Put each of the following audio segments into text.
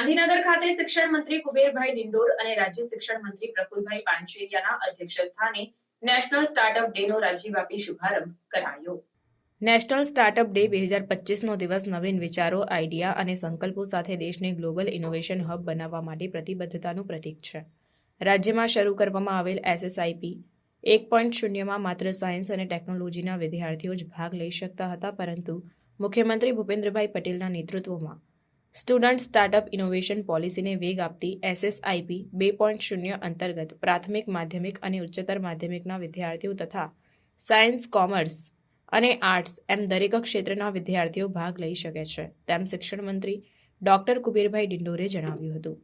ગાંધીનગર ખાતે શિક્ષણ મંત્રી કુબેરભાઈ ડિંડોર અને રાજ્ય શિક્ષણ મંત્રી પ્રફુલભાઈ પાંચેરિયાના અધ્યક્ષ નેશનલ સ્ટાર્ટઅપ ડે નો રાજ્યવ્યાપી શુભારંભ કરાયો. નેશનલ સ્ટાર્ટઅપ ડે બે હજાર પચીસનો દિવસ નવીન વિચારો, આઈડિયા અને સંકલ્પો સાથે દેશને ગ્લોબલ ઇનોવેશન હબ બનાવવા માટે પ્રતિબદ્ધતાનું પ્રતીક છે. રાજ્યમાં શરૂ કરવામાં આવેલ એસએસઆઈપી એક પોઈન્ટ શૂન્યમાં માત્ર સાયન્સ અને ટેકનોલોજીના વિદ્યાર્થીઓ જ ભાગ લઈ શકતા હતા, પરંતુ મુખ્યમંત્રી ભૂપેન્દ્રભાઈ પટેલના નેતૃત્વમાં સ્ટુડન્ટ સ્ટાર્ટઅપ ઇનોવેશન પોલિસીને વેગ આપતી એસએસઆઈપી બે પોઈન્ટ શૂન્ય અંતર્ગત પ્રાથમિક માધ્યમિક અને ઉચ્ચતર માધ્યમિકના વિદ્યાર્થીઓ તથા સાયન્સ, કોમર્સ અને આર્ટ્સ એમ દરેક ક્ષેત્રના વિદ્યાર્થીઓ ભાગ લઈ શકે છે, તેમ શિક્ષણ મંત્રી ડોક્ટર કુબેરભાઈ ડિંડોરે જણાવ્યું હતું.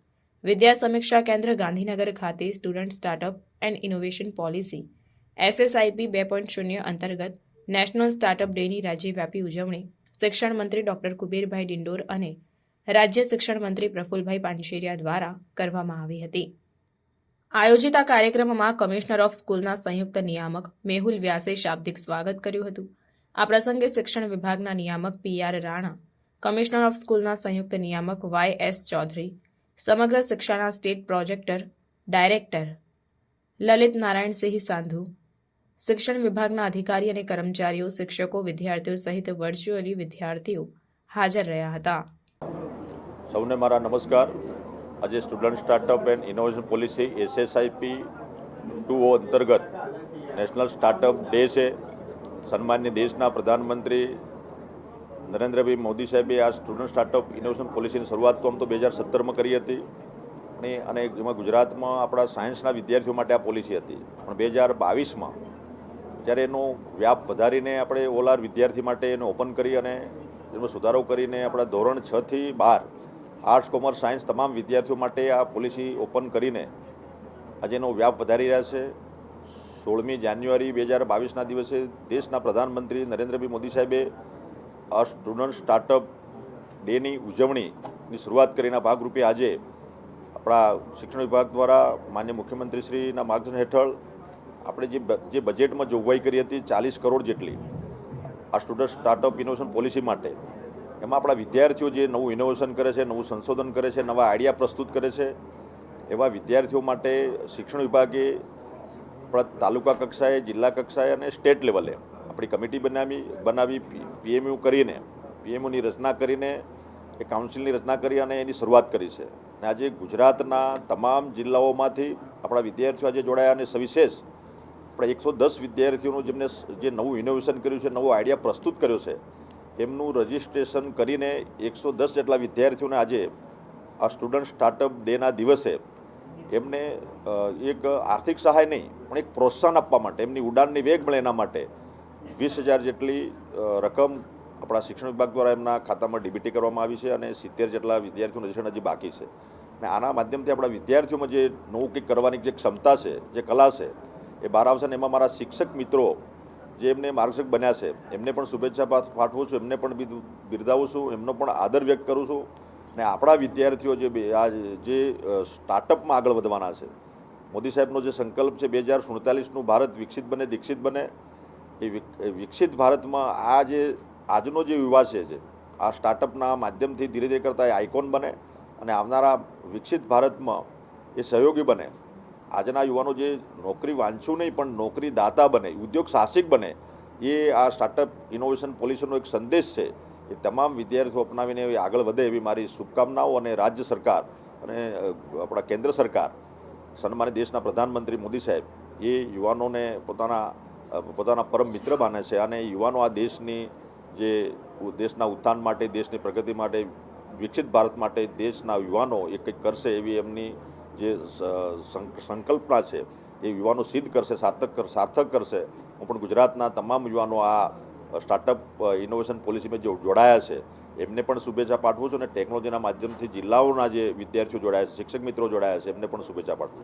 વિદ્યા સમીક્ષા કેન્દ્ર ગાંધીનગર ખાતે student startup and innovation policy SSIP બે પોઈન્ટ શૂન્ય અંતર્ગત નેશનલ સ્ટાર્ટઅપ ડેની રાજ્યવ્યાપી ઉજવણી શિક્ષણ મંત્રી ડોક્ટર કુબેરભાઈ ડિંડોર અને રાજ્ય શિક્ષણ મંત્રી પ્રફુલભાઈ પાનશેરિયા દ્વારા કરવામાં આવી હતી. આયોજિત આ કાર્યક્રમમાં કમિશનર ઓફ સ્કૂલના સંયુક્ત નિયામક મેહુલ વ્યાસે શાબ્દિક સ્વાગત કર્યું હતું. આ પ્રસંગે શિક્ષણ વિભાગના નિયામક P R Rana, commissioner of સ્કૂલના સંયુક્ત નિયામક વાય એસ ચૌધરી, સમગ્ર શિક્ષણના state projector, director Lalit Narayansingh Sandhu, શિક્ષણ વિભાગના અધિકારી અને કર્મચારીઓ, શિક્ષકો, વિદ્યાર્થીઓ સહિત વર્ચ્યુઅલી વિદ્યાર્થીઓ હાજર રહ્યા હતા. સૌને મારા નમસ્કાર. આજે student startup and innovation policy SSIP two O અંતર્ગત નેશનલ સ્ટાર્ટઅપ ડે છે. સન્માન્ય દેશના પ્રધાનમંત્રી નરેન્દ્રભાઈ મોદી સાહેબે આ સ્ટુડન્ટ સ્ટાર્ટઅપ ઇનોવેશન પોલિસીની શરૂઆત તો આમ તો બે હજાર સત્તરમાં કરી હતી. અને અને જેમાં ગુજરાતમાં આપણા સાયન્સના વિદ્યાર્થીઓ માટે આ પોલિસી હતી. પણ બે હજાર બાવીસમાં જ્યારે એનો વ્યાપ વધારીને આપણે ઓલાર વિદ્યાર્થી માટે એને ઓપન કરી અને એમાં સુધારો કરીને આપણા ધોરણ છથી બાર આર્ટ્સ, કોમર્સ, સાયન્સ તમામ વિદ્યાર્થીઓ માટે આ પોલિસી ઓપન કરીને આજે એનો વ્યાપ વધારી રહ્યા છે. સોળમી જાન્યુઆરી બે હજાર બાવીસના દિવસે દેશના પ્રધાનમંત્રી નરેન્દ્રભાઈ મોદી સાહેબે આ સ્ટુડન્ટ સ્ટાર્ટઅપ ડેની ઉજવણીની શરૂઆત કરીને ભાગરૂપે આજે આપણા શિક્ષણ વિભાગ દ્વારા માન્ય મુખ્યમંત્રીશ્રીના માર્ગદર્શન હેઠળ આપણે જે જે બજેટમાં જોગવાઈ કરી હતી ચાલીસ કરોડ જેટલી આ સ્ટુડન્ટ સ્ટાર્ટઅપ ઇનોવેશન પોલિસી માટે એમાં આપણા વિદ્યાર્થીઓ જે નવું ઇનોવેશન કરે છે, નવું સંશોધન કરે છે, નવા આઈડિયા પ્રસ્તુત કરે છે, એવા વિદ્યાર્થીઓ માટે શિક્ષણ વિભાગે તાલુકા કક્ષાએ, જિલ્લા કક્ષાએ અને સ્ટેટ લેવલે આપણી કમિટી બનાવી બનાવી પીએમયુ કરીને પીએમયુની રચના કરીને, એ કાઉન્સિલની રચના કરી અને એની શરૂઆત કરી છે. અને આજે ગુજરાતના તમામ જિલ્લાઓમાંથી આપણા વિદ્યાર્થીઓ આજે જોડાયા અને સવિશેષ આપણે એકસો દસ વિદ્યાર્થીઓનું જેમને જે નવું ઇનોવેશન કર્યું છે, નવો આઈડિયા પ્રસ્તુત કર્યો છે એમનું રજિસ્ટ્રેશન કરીને એકસો દસ જેટલા વિદ્યાર્થીઓને આજે આ સ્ટુડન્ટ સ્ટાર્ટઅપ ડેના દિવસે એમને એક આર્થિક સહાય નહીં, પણ એક પ્રોત્સાહન આપવા માટે, એમની ઉડાનની વેગ મળે એના માટે વીસ હજાર જેટલી રકમ આપણા શિક્ષણ વિભાગ દ્વારા એમના ખાતામાં ડીબીટી કરવામાં આવી છે અને સિત્તેર જેટલા વિદ્યાર્થીઓનું રજીસ્ટ્રેશન હજી બાકી છે. અને આના માધ્યમથી આપણા વિદ્યાર્થીઓમાં જે નવું કંઈક કરવાની જે ક્ષમતા છે, જે કલા છે, એ બહાર આવશે અને એમાં મારા શિક્ષક મિત્રો જે એમને માર્ગદર્શક બન્યા છે, એમને પણ શુભેચ્છા પાઠ- પાઠવું છું, એમને પણ બિરદાવું છું, એમનો પણ આદર વ્યક્ત કરું છું અને આપણા વિદ્યાર્થીઓ જે આ જે સ્ટાર્ટઅપમાં આગળ વધવાના છે, મોદી સાહેબનો જે સંકલ્પ છે, બે હજાર સુડતાલીસનું ભારત વિકસિત બને, દીક્ષિત બને, એ વિકસિત ભારતમાં આ જે આજનો જે યુવા છે જે, આ સ્ટાર્ટઅપના માધ્યમથી ધીરે ધીરે કરતાં એ આઇકોન બને અને આવનારા વિકસિત ભારતમાં એ સહયોગી બને. આજના યુવાનો જે નોકરી વાંચું નહીં, પણ નોકરી દાતા બને, ઉદ્યોગ સાહસિક બને, એ આ સ્ટાર્ટઅપ ઇનોવેશન પોલિસીનો એક સંદેશ છે. એ તમામ વિદ્યાર્થીઓ અપનાવીને આગળ વધે એવી મારી શુભકામનાઓ અને રાજ્ય સરકાર અને આપણા કેન્દ્ર સરકાર, સન્માનિત દેશના પ્રધાનમંત્રી મોદી સાહેબ, એ યુવાનોને પોતાના પોતાના પરમ મિત્ર માને છે અને યુવાનો આ દેશની જે દેશના ઉત્થાન માટે, દેશની પ્રગતિ માટે, વિકસિત ભારત માટે દેશના યુવાનો એ કંઈક કરશે એવી એમની જે સંક- સંકલ્પના છે, એ યુવાનો સિદ્ધ કરશે, સાર્થક સાર્થક કરશે. હું પણ ગુજરાતના તમામ યુવાનો આ સ્ટાર્ટઅપ ઇનોવેશન પોલિસીમાં જે જોડાયા છે, એમને પણ શુભેચ્છા પાઠવું છું અને ટેકનોલોજીના માધ્યમથી જિલ્લાઓના જે વિદ્યાર્થીઓ જોડાયા છે, શિક્ષક મિત્રો જોડાયા છે, એમને પણ શુભેચ્છા પાઠવું છું.